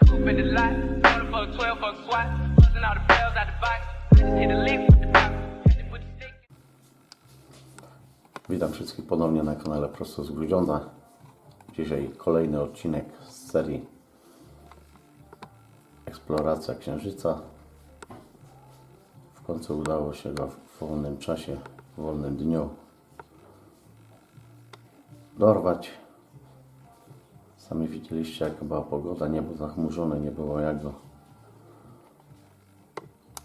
the coupe in the lot. Order for a 12 for a swat. Busting all the bells out the box. Hit with the. Witam wszystkich ponownie na kanale Prosto z Grudziądza. Dzisiaj kolejny odcinek z serii Eksploracja Księżyca. W końcu udało się go w wolnym czasie, w wolnym dniu dorwać. Sami widzieliście jaka była pogoda, niebo zachmurzone, nie było jak go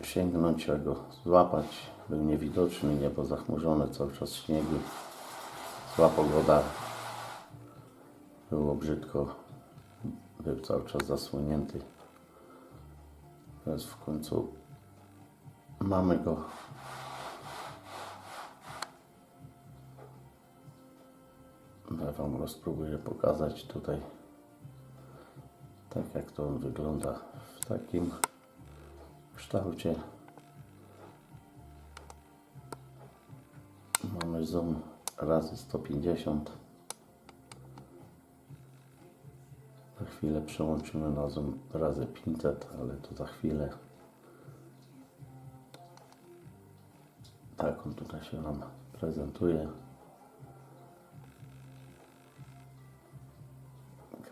sięgnąć, jak go złapać. Był niewidoczny, niebo zachmurzone, cały czas śniegi, zła pogoda. Było brzydko, był cały czas zasłonięty. Teraz w końcu mamy go. Ja Wam go spróbuję pokazać tutaj, tak jak to on wygląda w takim kształcie. Mamy zoom razy 150. Za chwilę przełączymy na zoom razy 500, ale to za chwilę. Tak on tutaj się nam prezentuje.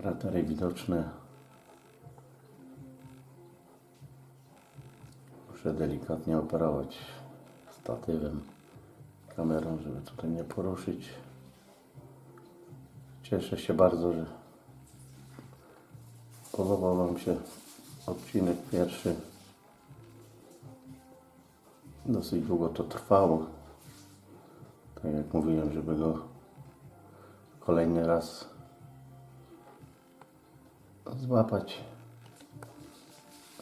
Kratery widoczne. Muszę delikatnie operować statywem, kamerą, żeby tutaj nie poruszyć. Cieszę się bardzo, że podobał Wam się odcinek pierwszy. Dosyć długo to trwało. Tak jak mówiłem, żeby go kolejny raz złapać.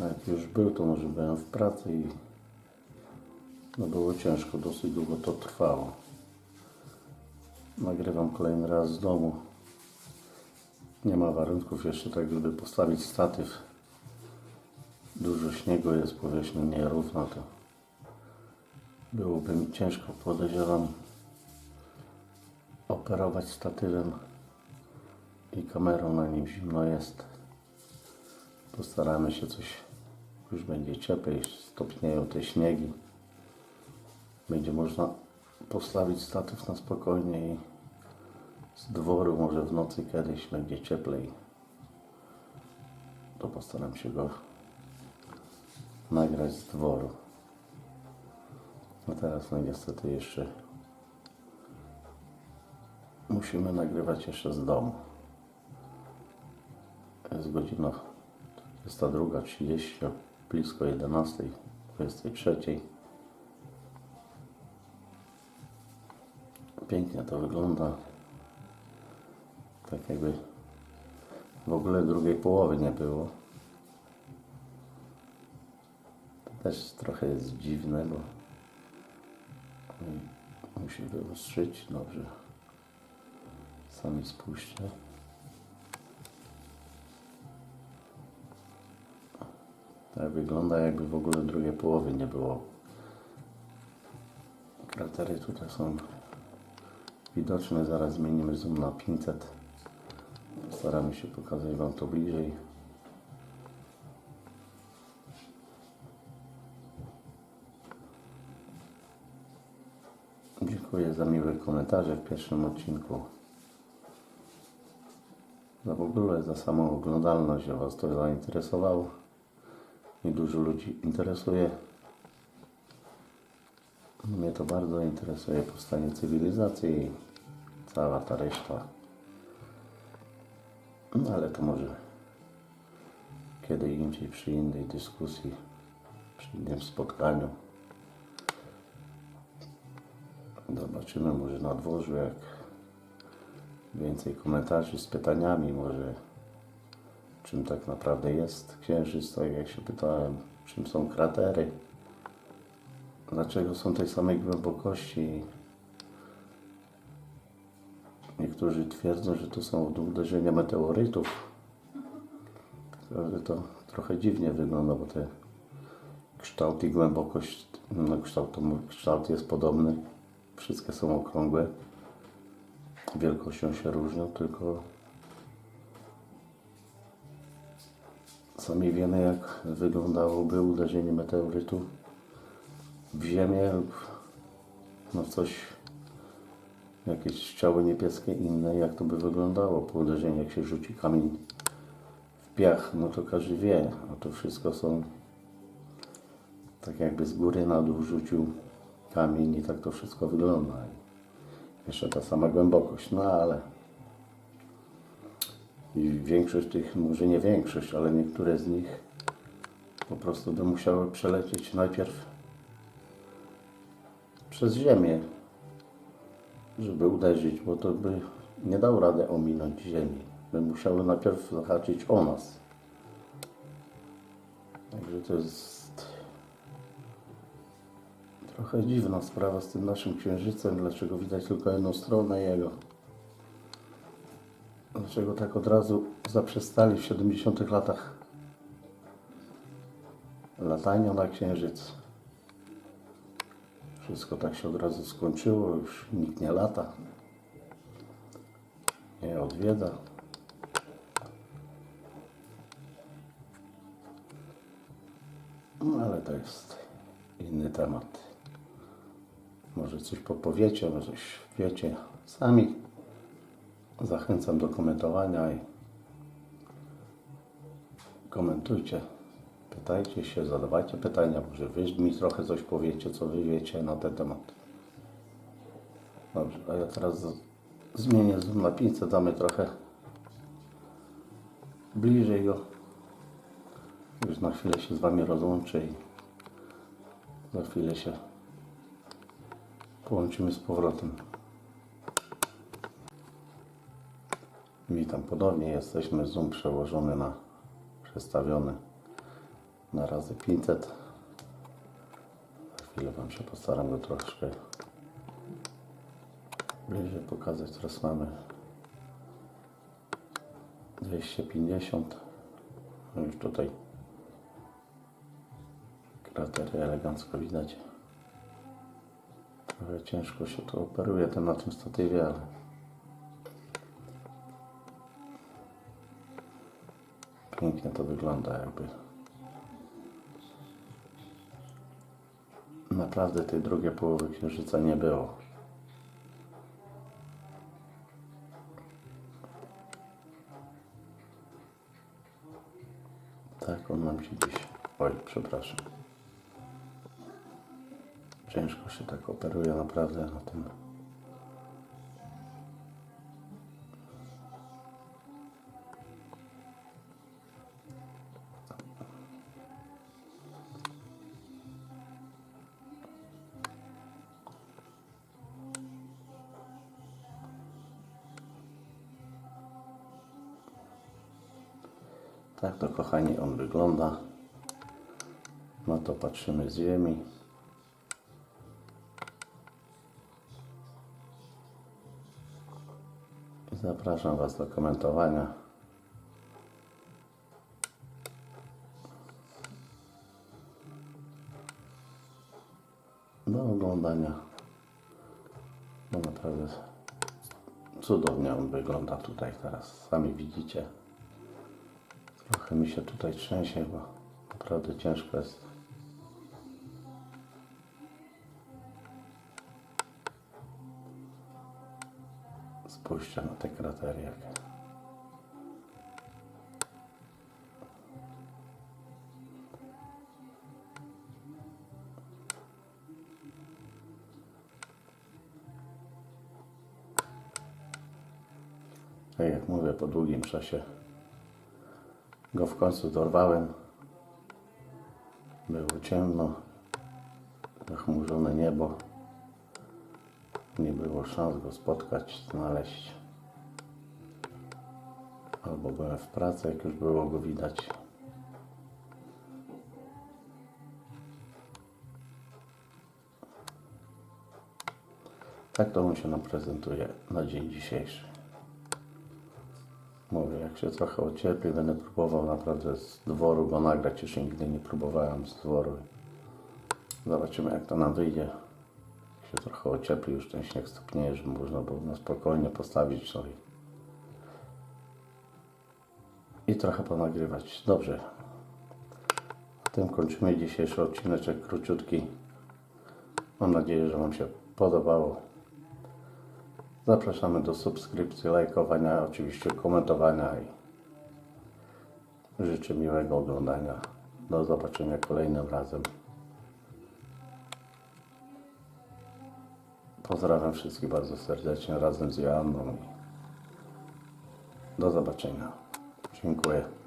A jak już był, to może byłem w pracy i no było ciężko, dosyć długo to trwało. Nagrywam kolejny raz z domu. Nie ma warunków jeszcze tak, żeby postawić statyw. Dużo śniegu jest, powierzchnia nierówna, to byłoby mi ciężko, podejrzewam, operować statywem i kamerą na nim zimno jest. Postaramy się coś, już będzie cieplej, stopnieją te śniegi. Będzie można postawić statyw na spokojnie i z dworu, może w nocy kiedyś będzie cieplej. To postaram się go nagrać z dworu. A teraz no niestety jeszcze musimy nagrywać jeszcze z domu. Jest godzina 22.30, blisko 11, 23. Pięknie to wygląda. Tak jakby w ogóle drugiej połowy nie było. To też trochę jest dziwne, bo musi wyostrzyć. Dobrze. Sami spójrzcie. Wygląda jakby w ogóle drugiej połowy nie było. Kratery tutaj są widoczne. Zaraz zmienimy zoom na 500. Staramy się pokazać Wam to bliżej. Dziękuję za miłe komentarze w pierwszym odcinku. Za w ogóle za samą oglądalność, że Was to zainteresowało i dużo ludzi interesuje. Mnie to bardzo interesuje powstanie cywilizacji i cała ta reszta. No ale to może kiedy indziej, przy innej dyskusji, przy innym spotkaniu. Zobaczymy może na dworzu, jak więcej komentarzy z pytaniami, może czym tak naprawdę jest księżyc, tak jak się pytałem, czym są kratery, dlaczego są tej samej głębokości. Niektórzy twierdzą, że to są uderzenia meteorytów. To trochę dziwnie wygląda, bo te kształt i głębokość, no kształt, kształt jest podobny, wszystkie są okrągłe, wielkością się różnią, tylko Sami wiemy, jak wyglądałoby uderzenie meteorytu w ziemię lub no coś, jakieś ciało niebieskie inne, jak to by wyglądało po uderzeniu, jak się rzuci kamień w piach, no to każdy wie, a to wszystko są tak jakby z góry na dół rzucił kamień i tak to wszystko wygląda. Jeszcze ta sama głębokość, no ale i większość tych, może nie większość, ale niektóre z nich po prostu by musiały przelecieć najpierw przez ziemię, żeby uderzyć, bo to by nie dał rady ominąć ziemi. By musiały najpierw zahaczyć o nas. Także to jest trochę dziwna sprawa z tym naszym księżycem, dlaczego widać tylko jedną stronę jego. Dlaczego tak od razu zaprzestali w 70 latach latania na księżyc? Wszystko tak się od razu skończyło, już nikt nie lata, nie odwiedza. No ale to jest inny temat. Może coś podpowiecie, może coś wiecie sami. Zachęcam do komentowania i komentujcie, pytajcie się, zadawajcie pytania, może wy mi trochę coś powiecie, co wy wiecie na ten temat. Dobrze, a ja teraz zmienię zoom na 500, damy trochę bliżej go. Już na chwilę się z wami rozłączę i za chwilę się połączymy z powrotem. Witam ponownie. Jesteśmy zoom przełożony na przestawiony na razy 500. Za chwilę Wam się postaram go troszkę bliżej pokazać. Teraz mamy 250. No już tutaj kratery elegancko widać. Trochę ciężko się to operuje tym na tym statywie, ale Pięknie to wygląda, jakby. Naprawdę tej drugiej połowy księżyca nie było. Tak, on nam się dziś. Oj, przepraszam. Ciężko się tak operuje naprawdę na tym. Tak to kochani on wygląda. No to patrzymy z ziemi. I Zapraszam Was do komentowania. Do oglądania. No naprawdę cudownie on wygląda tutaj teraz. Sami widzicie. Trochę mi się tutaj trzęsie, bo naprawdę ciężko jest. Spójrzcie na te kratery. Jak... Tak jak mówię, po długim czasie go w końcu dorwałem. Było ciemno, zachmurzone niebo. Nie było szans go spotkać, znaleźć. Albo byłem w pracy, jak już było go widać. Tak to on się nam prezentuje na dzień dzisiejszy. Jak się trochę ocierpię, będę próbował naprawdę z dworu go nagrać. Jeszcze nigdy nie próbowałem z dworu. Zobaczymy, jak to nam wyjdzie. Jak się trochę ocierpi, już ten śnieg stopnieje, żeby można było na spokojnie postawić sobie. I trochę ponagrywać. Dobrze. Tym kończymy dzisiejszy odcineczek króciutki. Mam nadzieję, że Wam się podobało. Zapraszamy do subskrypcji, lajkowania, oczywiście komentowania i życzę miłego oglądania. Do zobaczenia kolejnym razem. Pozdrawiam wszystkich bardzo serdecznie razem z Joanną. Do zobaczenia. Dziękuję.